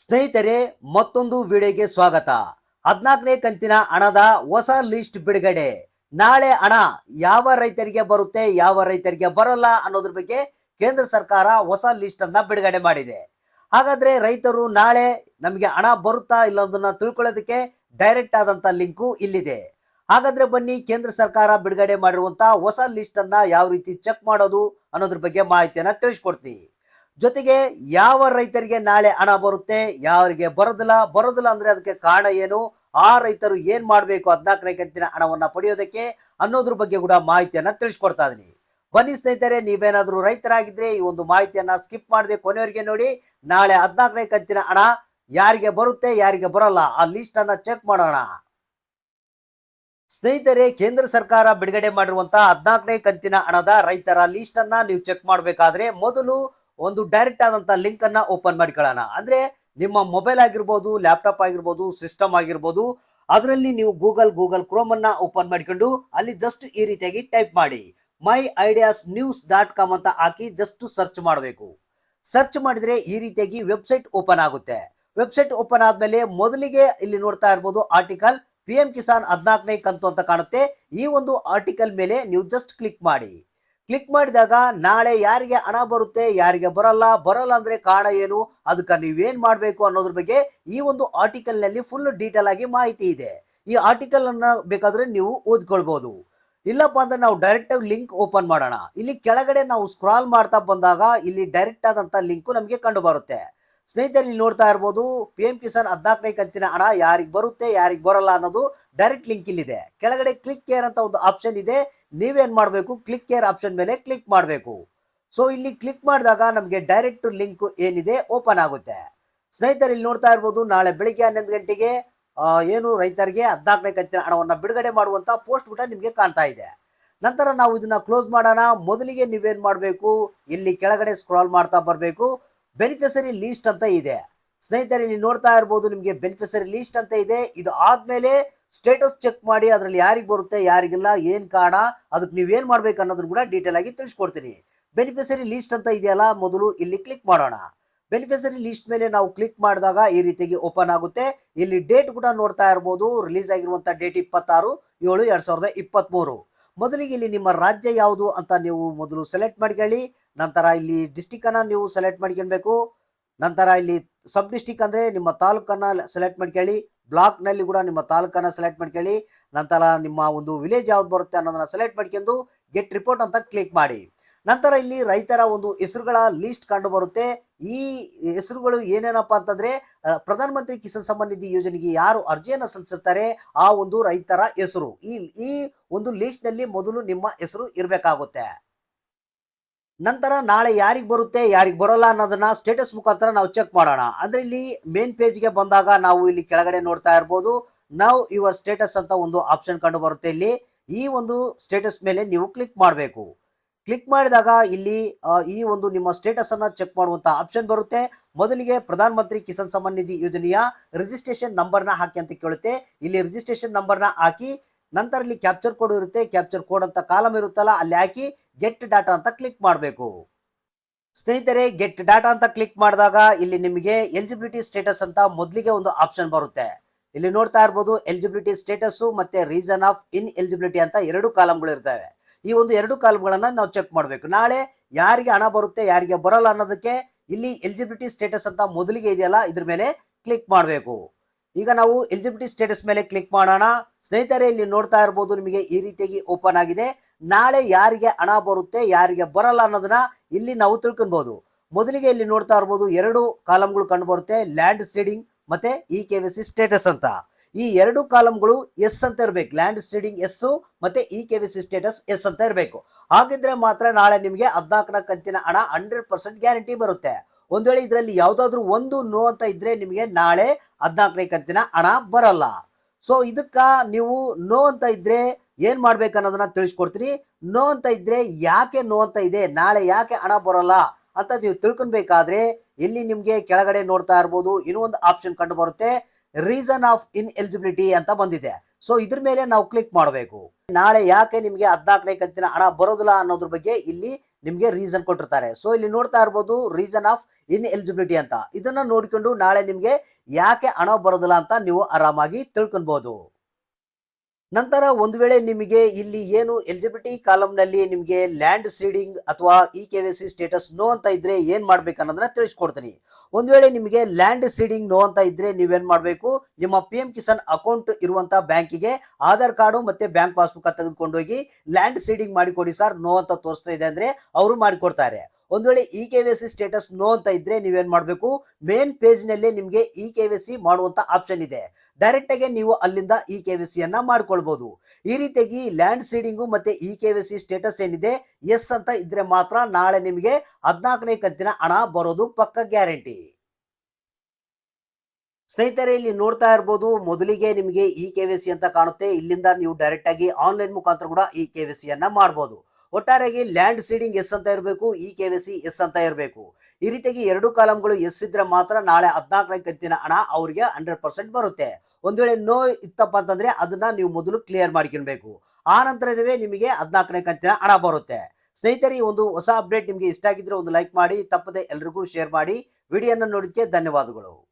ಸ್ನೇಹಿತರೆ, ಮತ್ತೊಂದು ವಿಡಿಯೋಗೆ ಸ್ವಾಗತ. ಹದಿನಾಲ್ಕನೇ ಕಂತಿನ ಹಣದ ಹೊಸ ಲಿಸ್ಟ್ ಬಿಡುಗಡೆ. ನಾಳೆ ಹಣ ಯಾವ ರೈತರಿಗೆ ಬರುತ್ತೆ, ಯಾವ ರೈತರಿಗೆ ಬರಲ್ಲ ಅನ್ನೋದ್ರ ಬಗ್ಗೆ ಕೇಂದ್ರ ಸರ್ಕಾರ ಹೊಸ ಲಿಸ್ಟ್ ಅನ್ನ ಬಿಡುಗಡೆ ಮಾಡಿದೆ. ಹಾಗಾದ್ರೆ ರೈತರು ನಾಳೆ ನಮಗೆ ಹಣ ಬರುತ್ತಾ ಇಲ್ಲೊಂದನ್ನ ತಿಳ್ಕೊಳ್ಳೋದಕ್ಕೆ ಡೈರೆಕ್ಟ್ ಆದಂತ ಲಿಂಕು ಇಲ್ಲಿದೆ. ಹಾಗಾದ್ರೆ ಬನ್ನಿ, ಕೇಂದ್ರ ಸರ್ಕಾರ ಬಿಡುಗಡೆ ಮಾಡಿರುವಂತ ಹೊಸ ಲಿಸ್ಟ್ ಅನ್ನ ಯಾವ ರೀತಿ ಚೆಕ್ ಮಾಡೋದು ಅನ್ನೋದ್ರ ಬಗ್ಗೆ ಮಾಹಿತಿಯನ್ನ ತಿಳಿಸ್ಕೊಡ್ತೀನಿ. ಜೊತೆಗೆ ಯಾವ ರೈತರಿಗೆ ನಾಳೆ ಹಣ ಬರುತ್ತೆ, ಯಾರಿಗೆ ಬರೋದಿಲ್ಲ ಬರೋದಿಲ್ಲ ಅಂದ್ರೆ ಅದಕ್ಕೆ ಕಾರಣ ಏನು? ಆ ರೈತರು ಏನ್ ಮಾಡಬೇಕು? ಹದಿನಾಲ್ಕನೇ ಕಂತಿನ ಹಣವನ್ನ ಪಡೆಯೋದಕ್ಕೆ ಅನ್ನೋದ್ರ ಬಗ್ಗೆ ಕೂಡ ಮಾಹಿತಿಯನ್ನ ತಿಳಿಸ್ಕೊಡ್ತಾ ಇದೀನಿ. ಬನ್ನಿ ಸ್ನೇಹಿತರೆ, ನೀವೇನಾದ್ರೂ ರೈತರಾಗಿದ್ರೆ ಈ ಒಂದು ಮಾಹಿತಿಯನ್ನ ಸ್ಕಿಪ್ ಮಾಡದೆ ಕೊನೆಯವರಿಗೆ ನೋಡಿ. ನಾಳೆ ಹದಿನಾಲ್ಕನೇ ಕಂತಿನ ಹಣ ಯಾರಿಗೆ ಬರುತ್ತೆ, ಯಾರಿಗೆ ಬರಲ್ಲ, ಆ ಲಿಸ್ಟ್ ಅನ್ನ ಚೆಕ್ ಮಾಡೋಣ. ಸ್ನೇಹಿತರೆ, ಕೇಂದ್ರ ಸರ್ಕಾರ ಬಿಡುಗಡೆ ಮಾಡಿರುವಂತಹ ಹದಿನಾಲ್ಕನೇ ಕಂತಿನ ಹಣದ ರೈತರ ಲಿಸ್ಟ್ ಅನ್ನ ನೀವು ಚೆಕ್ ಮಾಡಬೇಕಾದ್ರೆ ಮೊದಲು ಒಂದು ಡೈರೆಕ್ಟ್ ಆದಂತ ಲಿಂಕ್ ಅನ್ನ ಓಪನ್ ಮಾಡ್ಕೊಳ್ಳೋಣ. ಅಂದ್ರೆ ನಿಮ್ಮ ಮೊಬೈಲ್ ಆಗಿರ್ಬೋದು ಲ್ಯಾಪ್ಟಾಪ್ ಆಗಿರ್ಬೋದು ಸಿಸ್ಟಮ್ ಆಗಿರ್ಬೋದು, ಅದರಲ್ಲಿ ನೀವು ಗೂಗಲ್ ಗೂಗಲ್ ಕ್ರೋಮ್ ಅನ್ನ ಓಪನ್ ಮಾಡಿಕೊಂಡು ಅಲ್ಲಿ ಜಸ್ಟ್ ಈ ರೀತಿಯಾಗಿ ಟೈಪ್ ಮಾಡಿ. My ideas news dot com ಅಂತ ಹಾಕಿ ಜಸ್ಟ್ ಸರ್ಚ್ ಮಾಡಬೇಕು. ಸರ್ಚ್ ಮಾಡಿದ್ರೆ ಈ ರೀತಿಯಾಗಿ ವೆಬ್ಸೈಟ್ ಓಪನ್ ಆಗುತ್ತೆ. ವೆಬ್ಸೈಟ್ ಓಪನ್ ಆದ್ಮೇಲೆ ಮೊದಲಿಗೆ ಇಲ್ಲಿ ನೋಡ್ತಾ ಇರ್ಬೋದು ಆರ್ಟಿಕಲ್ ಪಿ ಎಂ ಕಿಸಾನ್ ಹದಿನಾಲ್ಕನೇ ಕಂತು ಅಂತ ಕಾಣುತ್ತೆ. ಈ ಒಂದು ಆರ್ಟಿಕಲ್ ಮೇಲೆ ನೀವು ಜಸ್ಟ್ ಕ್ಲಿಕ್ ಮಾಡಿ. ಕ್ಲಿಕ್ ಮಾಡಿದಾಗ ನಾಳೆ ಯಾರಿಗೆ ಹಣ ಬರುತ್ತೆ, ಯಾರಿಗೆ ಬರಲ್ಲ ಬರಲ್ಲ ಅಂದ್ರೆ ಕಾರಣ ಏನು? ಅದಕ್ಕೆ ನೀವೇನ್ ಮಾಡಬೇಕು ಅನ್ನೋದ್ರ ಬಗ್ಗೆ ಈ ಒಂದು ಆರ್ಟಿಕಲ್ನಲ್ಲಿ ಫುಲ್ ಡೀಟೇಲ್ ಆಗಿ ಮಾಹಿತಿ ಇದೆ. ಈ ಆರ್ಟಿಕಲ್ ಅನ್ನ ಬೇಕಾದ್ರೆ ನೀವು ಓದ್ಕೊಳ್ಬಹುದು ಇಲ್ಲಪ್ಪ ಅಂದ್ರೆ ನಾವು ಡೈರೆಕ್ಟ್ ಆಗಿ ಲಿಂಕ್ ಓಪನ್ ಮಾಡೋಣ. ಇಲ್ಲಿ ಕೆಳಗಡೆ ನಾವು ಸ್ಕ್ರಾಲ್ ಮಾಡ್ತಾ ಬಂದಾಗ ಇಲ್ಲಿ ಡೈರೆಕ್ಟ್ ಆದಂತ ಲಿಂಕ್ ನಮಗೆ ಕಂಡು ಬರುತ್ತೆ. ಸ್ನೇಹಿತರೆ ಇಲ್ಲಿ ನೋಡ್ತಾ ಇರ್ಬೋದು ಪಿ ಎಂ ಕಿಸಾನ್ ಹದಿನಾಲ್ಕನೇ ಕಂತಿನ ಹಣ ಯಾರಿಗೆ ಬರುತ್ತೆ, ಯಾರಿಗೆ ಬರಲ್ಲ ಅನ್ನೋದು ಡೈರೆಕ್ಟ್ ಲಿಂಕ್ ಇಲ್ಲಿದೆ. ಕೆಳಗಡೆ ಕ್ಲಿಕ್ ಕೇರ್ ಅಂತ ಒಂದು ಆಪ್ಷನ್ ಇದೆ. ನೀವೇನ್ ಮಾಡಬೇಕು? ಕ್ಲಿಕ್ ಕೇರ್ ಆಪ್ಷನ್ ಮೇಲೆ ಕ್ಲಿಕ್ ಮಾಡಬೇಕು. ಸೊ ಇಲ್ಲಿ ಕ್ಲಿಕ್ ಮಾಡಿದಾಗ ನಮಗೆ ಡೈರೆಕ್ಟ್ ಲಿಂಕ್ ಏನಿದೆ ಓಪನ್ ಆಗುತ್ತೆ. ಸ್ನೇಹಿತರೆ ಇಲ್ಲಿ ನೋಡ್ತಾ ಇರ್ಬೋದು, ನಾಳೆ ಬೆಳಿಗ್ಗೆ ಹನ್ನೊಂದು ಗಂಟೆಗೆ ಏನು ರೈತರಿಗೆ ಹದಿನಾಲ್ಕನೇ ಕಂತಿನ ಹಣವನ್ನು ಬಿಡುಗಡೆ ಮಾಡುವಂತ ಪೋಸ್ಟ್ ಕೂಡ ನಿಮಗೆ ಕಾಣ್ತಾ ಇದೆ. ನಂತರ ನಾವು ಇದನ್ನ ಕ್ಲೋಸ್ ಮಾಡೋಣ. ಮೊದಲಿಗೆ ನೀವೇನು ಮಾಡಬೇಕು? ಇಲ್ಲಿ ಕೆಳಗಡೆ ಸ್ಕ್ರಾಲ್ ಮಾಡ್ತಾ ಬರಬೇಕು. ಬೆನಿಫಿಷರಿ ಲೀಸ್ಟ್ ಅಂತ ಇದೆ. ಸ್ನೇಹಿತರೆ, ನೀವು ನೋಡ್ತಾ ಇರ್ಬೋದು, ನಿಮಗೆ ಬೆನಿಫಿಷರಿ ಲೀಸ್ಟ್ ಅಂತ ಇದೆ. ಇದು ಆದ್ಮೇಲೆ ಸ್ಟೇಟಸ್ ಚೆಕ್ ಮಾಡಿ ಅದರಲ್ಲಿ ಯಾರಿಗೆ ಬರುತ್ತೆ, ಯಾರಿಗಿಲ್ಲ, ಏನ್ ಕಾರಣ, ಅದಕ್ಕೆ ನೀವೇನ್ ಮಾಡ್ಬೇಕು ಅನ್ನೋದನ್ನ ಕೂಡ ಡೀಟೇಲ್ ಆಗಿ ತಿಳಿಸ್ಕೊಡ್ತೀನಿ. ಬೆನಿಫಿಸರಿ ಲೀಸ್ಟ್ ಅಂತ ಇದೆಯಲ್ಲ, ಮೊದಲು ಇಲ್ಲಿ ಕ್ಲಿಕ್ ಮಾಡೋಣ. ಬೆನಿಫಿಸರಿ ಲೀಸ್ಟ್ ಮೇಲೆ ನಾವು ಕ್ಲಿಕ್ ಮಾಡಿದಾಗ ಈ ರೀತಿಯಾಗಿ ಓಪನ್ ಆಗುತ್ತೆ. ಇಲ್ಲಿ ಡೇಟ್ ಕೂಡ ನೋಡ್ತಾ ಇರ್ಬೋದು. ರಿಲೀಸ್ ಆಗಿರುವಂತ ಡೇಟ್ ಇಪ್ಪತ್ತಾರು, ಏಳು, ಎರಡ್ ಸಾವಿರದ ಇಪ್ಪತ್ತ್ ಮೂರು ಮೊದಲಿಗೆ ಇಲ್ಲಿ ನಿಮ್ಮ ರಾಜ್ಯ ಯಾವುದು ಅಂತ ನೀವು ಮೊದಲು ಸೆಲೆಕ್ಟ್ ಮಾಡ್ಕೊಳ್ಳಿ ನಂತರ ಇಲ್ಲಿ ಡಿಸ್ಟಿಕ್ ಅನ್ನ ನೀವು ಸೆಲೆಕ್ಟ್ ಮಾಡ್ಕೊಳ್ಬೇಕು. ನಂತರ ಇಲ್ಲಿ ಸಬ್ ಡಿಸ್ಟಿಕ್ ಅಂದ್ರೆ ನಿಮ್ಮ ತಾಲೂಕನ್ನ ಸೆಲೆಕ್ಟ್ ಮಾಡ್ಕೊಳ್ಳಿ. ಬ್ಲಾಕ್ನಲ್ಲಿ ಕೂಡ ನಿಮ್ಮ ತಾಲೂಕನ್ನ ಸೆಲೆಕ್ಟ್ ಮಾಡ್ಕೊಳ್ಳಿ. ನಂತರ ನಿಮ್ಮ ಒಂದು ವಿಲೇಜ್ ಯಾವ್ದು ಬರುತ್ತೆ ಅನ್ನೋದನ್ನ ಸೆಲೆಕ್ಟ್ ಮಾಡ್ಕೊಂಡು ಗೆಟ್ ರಿಪೋರ್ಟ್ ಅಂತ ಕ್ಲಿಕ್ ಮಾಡಿ. ನಂತರ ಇಲ್ಲಿ ರೈತರ ಒಂದು ಹೆಸರುಗಳ ಲಿಸ್ಟ್ ಕಂಡು ಬರುತ್ತೆ. ಈ ಹೆಸರುಗಳು ಏನೇನಪ್ಪ ಅಂತಂದ್ರೆ ಪ್ರಧಾನ ಮಂತ್ರಿ ಕಿಸಾನ್ ಸಮ್ಮಾನ್ ನಿಧಿ ಯೋಜನೆಗೆ ಯಾರು ಅರ್ಜಿಯನ್ನು ಸಲ್ಲಿಸುತ್ತಾರೆ ಆ ಒಂದು ರೈತರ ಹೆಸರು. ಈ ಈ ಒಂದು ಲಿಸ್ಟ್ನಲ್ಲಿ ಮೊದಲು ನಿಮ್ಮ ಹೆಸರು ಇರಬೇಕಾಗುತ್ತೆ. ನಂತರ ನಾಳೆ ಯಾರಿಗೆ ಬರುತ್ತೆ, ಯಾರಿಗೆ ಬರೋಲ್ಲ ಅನ್ನೋದನ್ನ ಸ್ಟೇಟಸ್ ಮುಖಾಂತರ ನಾವು ಚೆಕ್ ಮಾಡೋಣ. ಅಂದ್ರೆ ಇಲ್ಲಿ ಮೇನ್ ಪೇಜ್ಗೆ ಬಂದಾಗ ನಾವು ಇಲ್ಲಿ ಕೆಳಗಡೆ ನೋಡ್ತಾ ಇರ್ಬೋದು. ನಾವು ಯುವರ್ ಸ್ಟೇಟಸ್ ಅಂತ ಒಂದು ಆಪ್ಷನ್ ಕಂಡು ಬರುತ್ತೆ ಇಲ್ಲಿ. ಈ ಒಂದು ಸ್ಟೇಟಸ್ ಮೇಲೆ ನೀವು ಕ್ಲಿಕ್ ಮಾಡಬೇಕು. ಕ್ಲಿಕ್ ಮಾಡಿದಾಗ ಇಲ್ಲಿ ಈ ಒಂದು ನಿಮ್ಮ ಸ್ಟೇಟಸ್ ಅನ್ನ ಚೆಕ್ ಮಾಡುವಂತ ಆಪ್ಷನ್ ಬರುತ್ತೆ. ಮೊದಲಿಗೆ ಪ್ರಧಾನ ಮಂತ್ರಿ ಕಿಸಾನ್ ಸಮ್ಮಾನ್ ನಿಧಿ ಯೋಜನೆಯ ರಿಜಿಸ್ಟ್ರೇಷನ್ ನಂಬರ್ನ ಹಾಕಿ ಅಂತ ಕೇಳುತ್ತೆ. ಇಲ್ಲಿ ರಿಜಿಸ್ಟ್ರೇಷನ್ ನಂಬರ್ನ ಹಾಕಿ, ನಂತರ ಇಲ್ಲಿ ಕ್ಯಾಪ್ಚರ್ ಕೋಡ್ ಇರುತ್ತೆ. ಕ್ಯಾಪ್ಚರ್ ಕೋಡ್ ಅಂತ ಕಾಲಮ್ ಇರುತ್ತಲ್ಲ, ಅಲ್ಲಿ ಹಾಕಿ ಗೆಟ್ ಡಾಟಾ ಅಂತ ಕ್ಲಿಕ್ ಮಾಡಬೇಕು. ಸ್ನೇಹಿತರೆ ಗೆಟ್ ಡಾಟಾ ಅಂತ ಕ್ಲಿಕ್ ಮಾಡಿದಾಗ ಇಲ್ಲಿ ನಿಮಗೆ ಎಲಿಜಿಬಿಲಿಟಿ ಸ್ಟೇಟಸ್ ಅಂತ ಮೊದಲಿಗೆ ಒಂದು ಆಪ್ಷನ್ ಬರುತ್ತೆ. ಇಲ್ಲಿ ನೋಡ್ತಾ ಇರ್ಬೋದು ಎಲಿಜಿಬಿಲಿಟಿ ಸ್ಟೇಟಸ್ ಮತ್ತೆ ರೀಸನ್ ಆಫ್ ಇನ್ ಎಲಿಜಿಬಿಲಿಟಿ ಅಂತ ಎರಡು ಕಾಲಮ್ಗಳು ಇರ್ತವೆ. ಈ ಒಂದು ಎರಡು ಕಾಲಮ್ಗಳನ್ನ ನಾವು ಚೆಕ್ ಮಾಡಬೇಕು. ನಾಳೆ ಯಾರಿಗೆ ಹಣ ಬರುತ್ತೆ, ಯಾರಿಗೆ ಬರೋಲ್ಲ ಅನ್ನೋದಕ್ಕೆ ಇಲ್ಲಿ ಎಲಿಜಿಬಿಲಿಟಿ ಸ್ಟೇಟಸ್ ಅಂತ ಮೊದಲಿಗೆ ಇದೆಯಲ್ಲ, ಇದ್ರ ಮೇಲೆ ಕ್ಲಿಕ್ ಮಾಡಬೇಕು. ಈಗ ನಾವು ಎಲಿಜಿಬಿಲಿಟಿ ಸ್ಟೇಟಸ್ ಮೇಲೆ ಕ್ಲಿಕ್ ಮಾಡೋಣ. ಸ್ನೇಹಿತರೆ, ಇಲ್ಲಿ ನೋಡ್ತಾ ಇರ್ಬೋದು ನಿಮಗೆ ಈ ರೀತಿಯಾಗಿ ಓಪನ್ ಆಗಿದೆ. ನಾಳೆ ಯಾರಿಗೆ ಹಣ ಬರುತ್ತೆ, ಯಾರಿಗೆ ಬರಲ್ಲ ಅನ್ನೋದನ್ನ ಇಲ್ಲಿ ನಾವು ತಿಳ್ಕೊಬಹುದು ಮೊದಲಿಗೆ ಇಲ್ಲಿ ನೋಡ್ತಾ ಇರ್ಬೋದು ಎರಡು ಕಾಲಮ್ಗಳು ಕಂಡು ಬರುತ್ತೆ, ಲ್ಯಾಂಡ್ ಸ್ಟೇಡಿಂಗ್ ಮತ್ತೆ E K V C status ಅಂತ. ಈ ಎರಡು ಕಾಲಮ್ಗಳು ಎಸ್ ಅಂತ ಇರಬೇಕು, ಲ್ಯಾಂಡ್ ಸ್ಟೇಡಿಂಗ್ ಎಸ್ ಮತ್ತೆ E K V C status yes ಅಂತ ಇರಬೇಕು. ಹಾಗಿದ್ರೆ ಮಾತ್ರ ನಾಳೆ ನಿಮಗೆ ಹದಿನಾಲ್ಕನ ಕಂತಿನ ಹಣ ಹಂಡ್ರೆಡ್ ಪರ್ಸೆಂಟ್ ಗ್ಯಾರಂಟಿ ಬರುತ್ತೆ. ಒಂದ್ ವೇಳೆ ಇದರಲ್ಲಿ ಯಾವ್ದಾದ್ರು ಒಂದು ನೋ ಅಂತ ಇದ್ರೆ ನಿಮಗೆ ನಾಳೆ ಹದಿನಾಲ್ಕನೇ ಕಂತಿನ ಹಣ ಬರಲ್ಲ. ಸೊ ಇದಕ್ಕ ನೀವು ನೋ ಅಂತ ಇದ್ರೆ ಏನ್ ಮಾಡ್ಬೇಕು ಅನ್ನೋದನ್ನ ತಿಳಿಸ್ಕೊಡ್ತೀನಿ. ನೋ ಅಂತ ಇದ್ರೆ ಯಾಕೆ ನೋ ಅಂತ ಇದೆ? ನಾಳೆ ಯಾಕೆ ಹಣ ಬರೋಲ್ಲ? ಅಂತ ನೀವು ತಿಳ್ಕೊಬೇಕಾದ್ರೆ ಇಲ್ಲಿ ನಿಮ್ಗೆ ಕೆಳಗಡೆ ನೋಡ್ತಾ ಇರ್ಬೋದು ಇನ್ನೂ ಒಂದು ಆಪ್ಷನ್ ಕಂಡು ಬರುತ್ತೆ. ರೀಸನ್ ಆಫ್ ಇನ್ ಎಲಿಜಿಬಿಲಿಟಿ ಅಂತ ಬಂದಿದೆ. ಸೊ ಇದ್ರ ಮೇಲೆ ನಾವು ಕ್ಲಿಕ್ ಮಾಡಬೇಕು. ನಾಳೆ ಯಾಕೆ ನಿಮ್ಗೆ ಹದಿನಾಲ್ಕನೇ ಕಂತಿನ ಹಣ ಬರೋದಿಲ್ಲ ಅನ್ನೋದ್ರ ಬಗ್ಗೆ ಇಲ್ಲಿ ನಿಮಗೆ ರೀಸನ್ ಕೊಟ್ಟಿರ್ತಾರೆ. ಸೊ ಇಲ್ಲಿ ನೋಡ್ತಾ ಇರ್ಬೋದು ರೀಸನ್ ಆಫ್ ಇನ್ ಎಲಿಜಿಬಿಲಿಟಿ ಅಂತ. ಇದನ್ನ ನೋಡಿಕೊಂಡು ನಾಳೆ ನಿಮಗೆ ಯಾಕೆ ಹಣ ಬರೋದಿಲ್ಲ ಅಂತ ನೀವು ಆರಾಮಾಗಿ ತಿಳ್ಕೊಬಹುದು ನಂತರ ಒಂದು ವೇಳೆ ನಿಮಗೆ ಇಲ್ಲಿ ಏನು ಎಲಿಜಿಬಿಲಿಟಿ ಕಾಲಮ್ನಲ್ಲಿ ನಿಮಗೆ ಲ್ಯಾಂಡ್ ಸೀಡಿಂಗ್ ಅಥವಾ E K C status no ಅಂತ ಇದ್ರೆ ಏನ್ ಮಾಡ್ಬೇಕು ಅನ್ನೋದನ್ನ ತಿಳಿಸ್ಕೊಡ್ತೀನಿ. ಒಂದು ವೇಳೆ ನಿಮಗೆ ಲ್ಯಾಂಡ್ ಸೀಡಿಂಗ್ ನೋ ಅಂತ ಇದ್ರೆ ನೀವೇನ್ ಮಾಡಬೇಕು? ನಿಮ್ಮ ಪಿ ಎಂ ಕಿಸಾನ್ ಅಕೌಂಟ್ ಇರುವಂತಹ ಬ್ಯಾಂಕಿಗೆ ಆಧಾರ್ ಕಾರ್ಡು ಮತ್ತೆ ಬ್ಯಾಂಕ್ ಪಾಸ್ಬುಕ್ ತೆಗೆದುಕೊಂಡು ಹೋಗಿ ಲ್ಯಾಂಡ್ ಸೀಡಿಂಗ್ ಮಾಡಿಕೊಡಿ ಸರ್. ನೋ ಅಂತ ತೋರಿಸ್ತಾ ಇದೆ ಅಂದ್ರೆ ಅವರು ಮಾಡಿಕೊಡ್ತಾರೆ. ಒಂದು ವೇಳೆ E K C status no ಅಂತ ಇದ್ರೆ ನೀವೇನ್ ಮಾಡಬೇಕು? ಮೇನ್ ಪೇಜ್ನಲ್ಲಿ ನಿಮಗೆ ಇ ಕೆ ಸಿ ಮಾಡುವಂತ ಆಪ್ಷನ್ ಇದೆ. ಡೈರೆಕ್ಟ್ ಆಗಿ ನೀವು ಅಲ್ಲಿಂದ ಇ ಕೆ ಸಿ ಅನ್ನ ಮಾಡ್ಕೊಳ್ಬಹುದು ಈ ರೀತಿಯಾಗಿ ಲ್ಯಾಂಡ್ ಸೀಡಿಂಗು ಮತ್ತೆ ಇ ಕೆ ಸಿ ಸ್ಟೇಟಸ್ ಏನಿದೆ? ಎಸ್ ಅಂತ ಇದ್ರೆ ಮಾತ್ರ ನಾಳೆ ನಿಮಗೆ ಹದಿನಾಲ್ಕನೇ ಕಂತಿನ ಹಣ ಬರೋದು ಪಕ್ಕ ಗ್ಯಾರಂಟಿ ಸ್ನೇಹಿತರೆ, ಇಲ್ಲಿ ನೋಡ್ತಾ ಇರ್ಬೋದು, ಮೊದಲಿಗೆ ನಿಮಗೆ ಇ ಕೆ ಸಿ ಅಂತ ಕಾಣುತ್ತೆ. ಇಲ್ಲಿಂದ ನೀವು ಡೈರೆಕ್ಟ್ ಆಗಿ ಆನ್ಲೈನ್ ಮುಖಾಂತರ ಕೂಡ ಇ ಕೆ ಸಿ ಅನ್ನ ಮಾಡಬಹುದು ಒಟ್ಟಾರೆಯಾಗಿ ಲ್ಯಾಂಡ್ ಸೀಡಿಂಗ್ ಎಸ್ ಅಂತ ಇರಬೇಕು, ಇ ಕೆ ಸಿ ಎಸ್ ಅಂತ ಇರಬೇಕು. ಈ ರೀತಿಯಾಗಿ ಎರಡು ಕಾಲಮ್ಗಳು ಎಸ್ ಇದ್ರೆ ಮಾತ್ರ ನಾಳೆ ಹದಿನಾಲ್ಕನೇ ಕಂತಿನ ಹಣ ಅವರಿಗೆ ಹಂಡ್ರೆಡ್ ಪರ್ಸೆಂಟ್ ಬರುತ್ತೆ. ಒಂದ್ ವೇಳೆ ನೋ ಇತ್ತಪ್ಪ ಅಂತಂದ್ರೆ ಅದನ್ನ ನೀವು ಮೊದಲು ಕ್ಲಿಯರ್ ಮಾಡ್ಕೊಳ್ಬೇಕು. ಆ ನಂತರವೇ ನಿಮಗೆ ಹದಿನಾಲ್ಕನೇ ಕಂತಿನ ಹಣ ಬರುತ್ತೆ. ಸ್ನೇಹಿತರೆ, ಈ ಒಂದು ಹೊಸ ಅಪ್ಡೇಟ್ ನಿಮಗೆ ಇಷ್ಟ ಆಗಿದ್ರೆ ಒಂದು ಲೈಕ್ ಮಾಡಿ, ತಪ್ಪದೆ ಎಲ್ರಿಗೂ ಶೇರ್ ಮಾಡಿ. ವಿಡಿಯೋನ ನೋಡಿದ್ಕೆ ಧನ್ಯವಾದಗಳು.